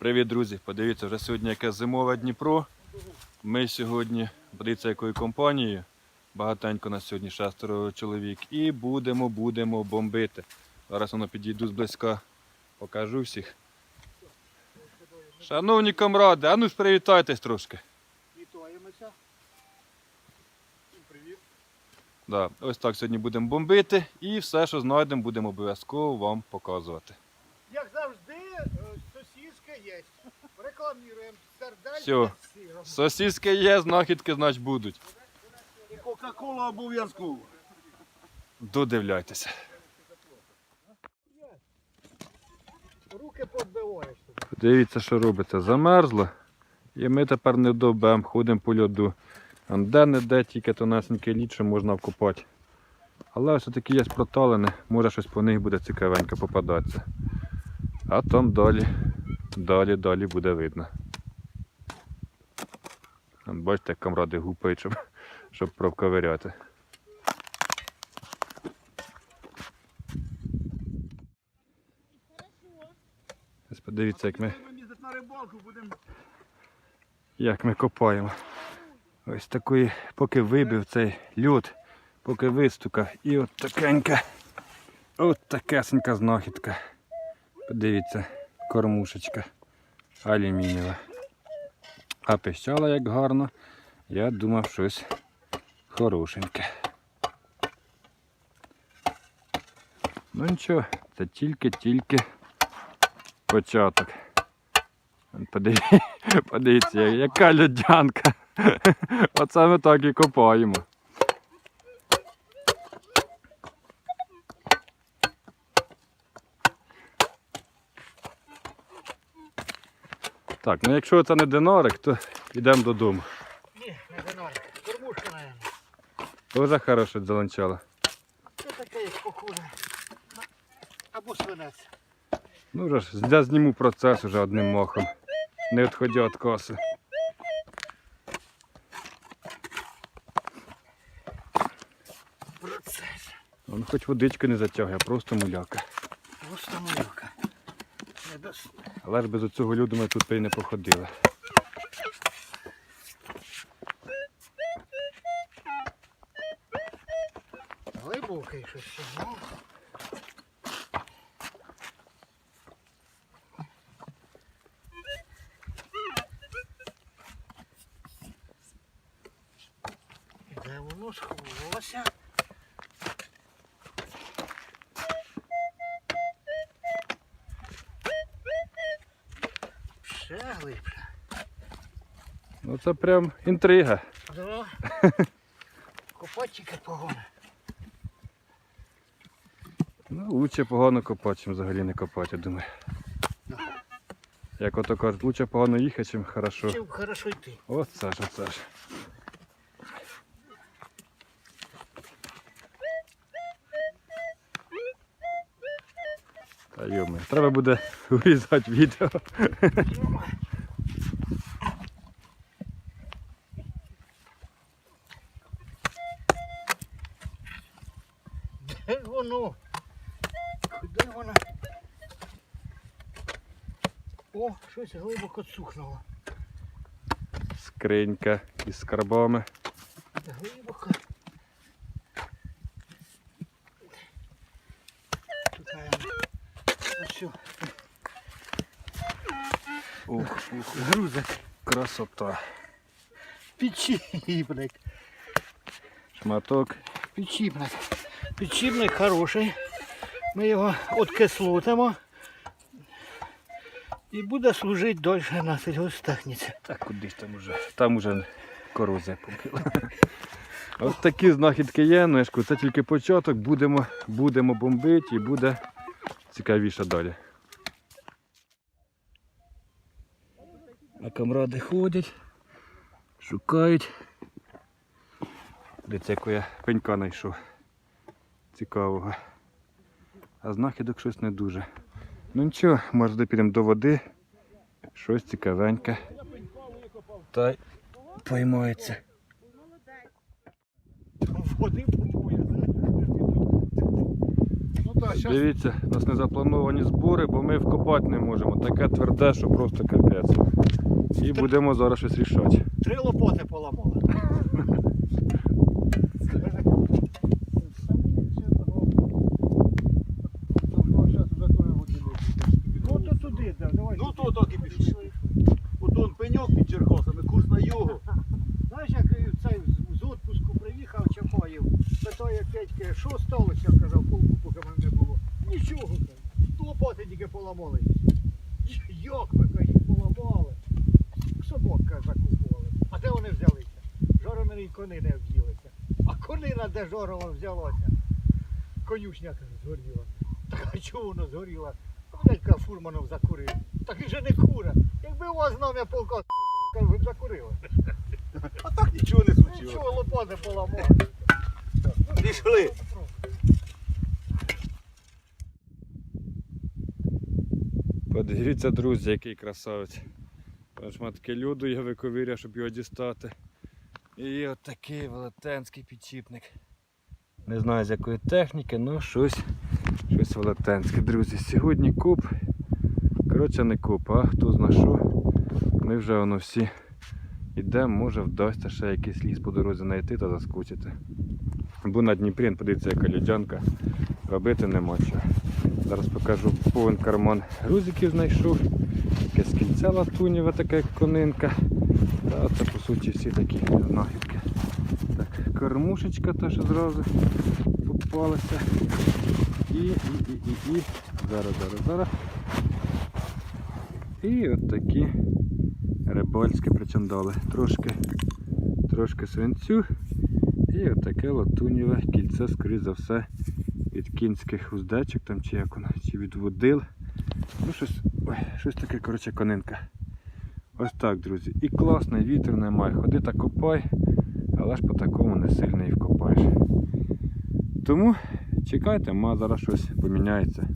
Привіт, друзі! Подивіться, вже сьогодні яке зимове Дніпро. Ми сьогодні, подивіться, якою компанією. Багатенько на сьогодні шестеро чоловік. І будемо, будемо бомбити. Зараз воно підійду зблизька, покажу всіх. Шановні комради, а ну ж привітайтесь трошки. Вітаємося. Привіт. Да, ось так сьогодні будемо бомбити і все, що знайдемо, будемо обов'язково вам показувати. Як завжди, е, сосиска є. Сиром. Сосиски є, знахідки, значить будуть. І Кока-Кола обов'язково. Додивляйтеся. Руки подбиваєш. Дивіться, що робиться. Замерзло. І ми тепер не добем, ходимо по льоду. А Де не де тільки тонесенький лід, що можна вкопати. Але ось такі є проталини, може щось по них буде цікавенько попадатися. А там далі, далі, далі буде видно. Бачите, як камради гупають, щоб, щоб провковиряти. Ось Подивіться, як ми як ми копаємо. Ось такий, поки вибив цей лід, поки вистукав. І от такенька, от такесенька знахідка. Подивіться, кормушечка алюмінієва. А пищала як гарно. Я думав щось хорошеньке. Ну нічого, це тільки-тільки початок. Подивіться, яка льодянка. Оце ми так і копаємо. Так, ну якщо це не динарик, то йдемо додому. Ні, не динарик. Кормушка, наверное. Дуже хороше дзеленчало. Це таке як похоже. Або свинець. Ну вже ж, я зніму процес уже одним махом. Не відходя від коси. Процес. Он хоч водички не затягує, а просто муляка. Просто милка. Не дос... Але ж без цього люду ми тут і не походили. Глибокий щось. Ще глибше. Ну це прям інтрига. Да. Копатчики погони. Ну, лучше погано копати, чим взагалі не копати, я думаю. Да. Як ото кажуть, лучше погано їхати, чим хорошо. Чим хорошо йти. Оце ж, оце ж. Йоми, треба буде вирізати відео. Де воно? Де воно? О, щось глибоко цухнуло. Скринька із скарбами. Глибоко. Тут, наверное, ось. Ух, ух, грузик. Красота. Підчіпник. Шматок. Підчіпник. Підчіпник хороший. Ми його откислотимо. І буде служити дольше на сільгостехніці. Та куди ж там уже? Там уже корозія побила. Ось такі знахідки є, кажу, це тільки початок, будемо, будемо бомбити і буде цікавіше далі. А камради ходять, шукають. Дивіться, яку я пенька знайшов. Цікавого. А знахідок щось не дуже. Ну нічого, може підемо до води. Щось цікавеньке. Та й поймається. Води по пояс. Ну так. щас Дивіться, у нас не заплановані збори, бо ми вкопати не можемо. Таке тверде, що просто капець. І будемо зараз щось рішати. три лопоти поламали. Ну то туди, да, давай. Ну то так і пішли. От он пеньок під Черкасами, курс на його. Знаєш, як цей з- з отпуску приїхав Чапаєв, питає Петьки, що сталося, казав, полку поки мене не було. Нічого, каже. лопати тільки поламали. Як ви каже, їх поламали? Собак каже, закупували. А де вони взялися? Жоронові кони не вділися. А конина де жорова взялася? Конюшня каже, згоріла. Так а чого воно згоріло? Дядька Фурманов закурив. Так і же не кура. Якби у вас знам'я полка каже, ви б закурили. А так нічого не случилось. Нічого лопати поламали. Пішли. Подивіться, друзі, який красавець. Там шматки льоду я виковиряв, щоб його дістати. І отакий велетенський підчіпник. Не знаю з якої техніки, але щось, щось велетенське. Друзі, сьогодні куп. Коротше, не куп, а хто зна що. Ми вже воно всі йдемо, може вдасться ще якийсь ліс по дорозі знайти та заскучити. Бо на Дніпрі, подивіться, яка льодянка. Робити нема чого. Зараз покажу повен карман грузиків знайшов. Якесь кільце латунєве, таке як конинка. Та це по суті всі такі знахідки. Так, кормушечка та що зразу попалася. І, і, і, і, і. Зараз, зараз, зараз. І от такі рибальські причандали. Трошки, трошки свинцю. І от таке латунєве кільце, скоріш за все, від кінських уздечок там чи як воно, чи від водил. Ну щось, ой, щось таке, коротше, конинка. Ось так, друзі. І класний вітер немає. Ходи та копай, але ж по такому не сильно і вкопаєш. Тому чекайте, ма зараз щось поміняється.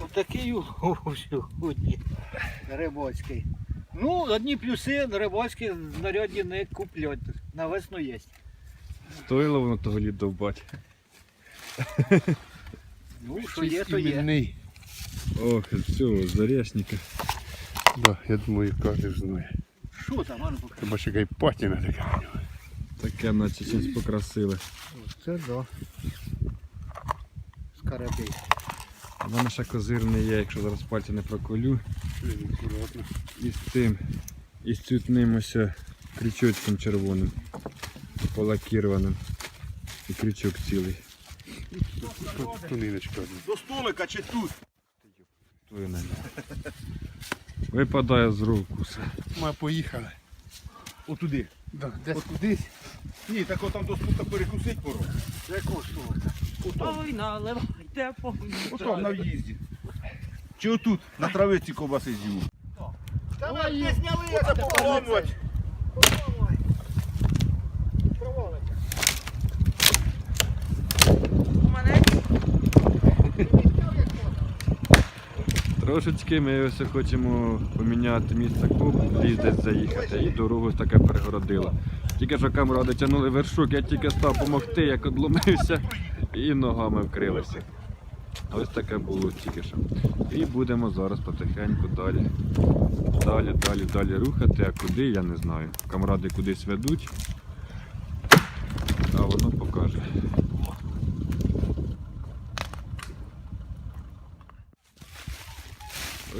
Отакий улов сьогодні рибацький. Ну, одні плюси рибацькі знаряді не куплять. На весну є. Стоїло воно того літ довбати. Ну, що є, то є. Ох, цього зарясника. Да, я думаю, кожен знає. Що там, Ану, покажи. Хіба ще й патіна така. Таке наче щось покрасили. Це да. Скарабей. Мене ще козирний є, якщо зараз пальці не проколю. Акуратно. І з тим, і з цвітним ось крючочком червоним, полакірованим. І крючок цілий. До столика чи тут? Твою. Випадає з рук усе. Ми поїхали. Отуди. Да, десь кудись. Ні, так от там до спука перекусить порог. Це якого столика? Ой, наливайте повні. Отам на в'їзді. Чи отут, на травиці ковбаси з'їв. Давай не зняли, це поламувати. Трошечки ми ось хочемо поміняти місце клуб, десь заїхати і дорогу таке перегородило. Тільки що камера дотягнули вершок, я тільки став допомогти, як одломився і ногами вкрилися. Ось таке було тільки що. І будемо зараз потихеньку далі. Далі, далі, далі рухати, а куди, я не знаю. Камради кудись ведуть, а воно покаже.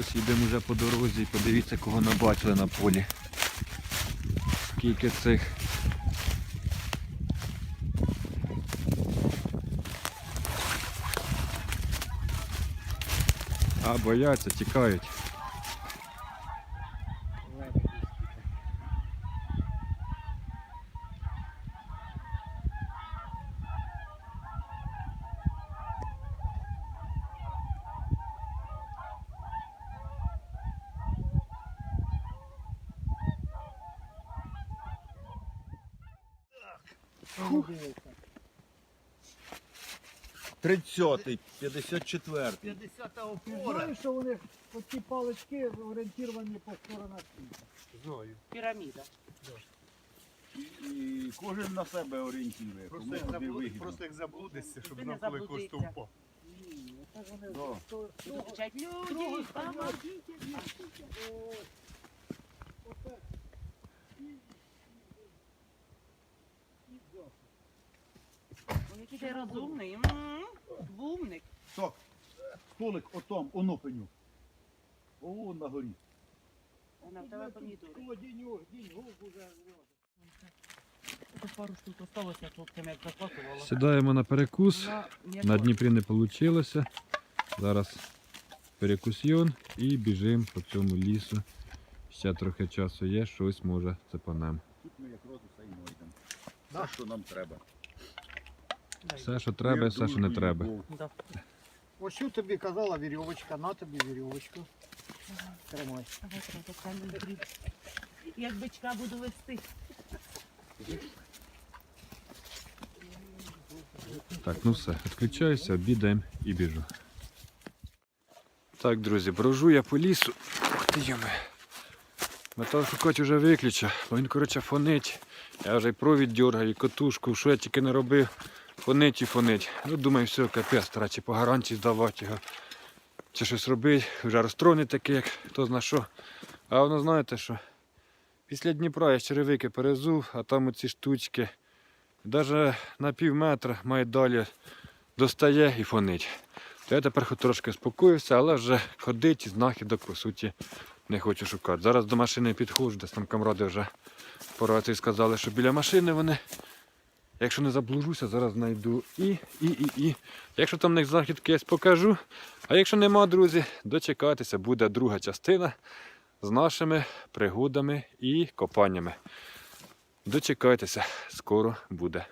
Ось йдемо вже по дорозі і подивіться, кого набачили на полі. Скільки цих. А, бояться, тікають. Тридцятий, 54-й. 50 опора. Знаєш, що вони оці палички орієнтовані по сторонах світу? Знаю. піраміда. І, кожен на себе орієнтує. Просто як, заблуд... Просто як заблудишся, щоб Ти коли заблудися. кошту впав. Да. Буду кричати, люди, ти розумний. М, Бумник. Так, столик отам, оно пеню. О, на горі. Вона в тебе помідори. О, деньок, деньгов уже. Пару штук осталося хлопцям, як закладувала. Сідаємо на перекус. На. Дніпрі не вийшло. Зараз перекусьйон і біжимо по цьому лісу. Ще трохи часу є, щось може цепанем. Тут ми якраз усе і знайдемо. Все, що нам треба. Все, що треба, і все, що не треба. Да. Ось що тобі казала вірьовочка, на тобі вірьовочку. Тримай. Треба. Як бичка буду вести. Так, ну все, відключаюся, обідаємо і біжу. Так, друзі, брожу я по лісу. Ух ти йоми. Металошукач вже виключив, бо він, коротше, фонить. Я вже і провід дергаю, і котушку, що я тільки не робив. Фонить і фонить. Ну, думаю, все, капець, треба чи по гарантії здавати його. Чи щось робити, вже розстроєний такий, як хто зна що. А воно знаєте що? Після Дніпра я черевики перезув, а там оці штучки. Навіть на пів метра має далі достає і фонить. То я тепер трошки спокоївся, але вже ходить і знахідок, по суті, не хочу шукати. Зараз до машини підходжу, десь там камради вже по рації сказали, що біля машини вони. Якщо не заблужуся, зараз знайду і, і, і, і. Якщо там в них знахідки, я покажу. А якщо нема, друзі, дочекайтеся, буде друга частина з нашими пригодами і копаннями. Дочекайтеся, скоро буде.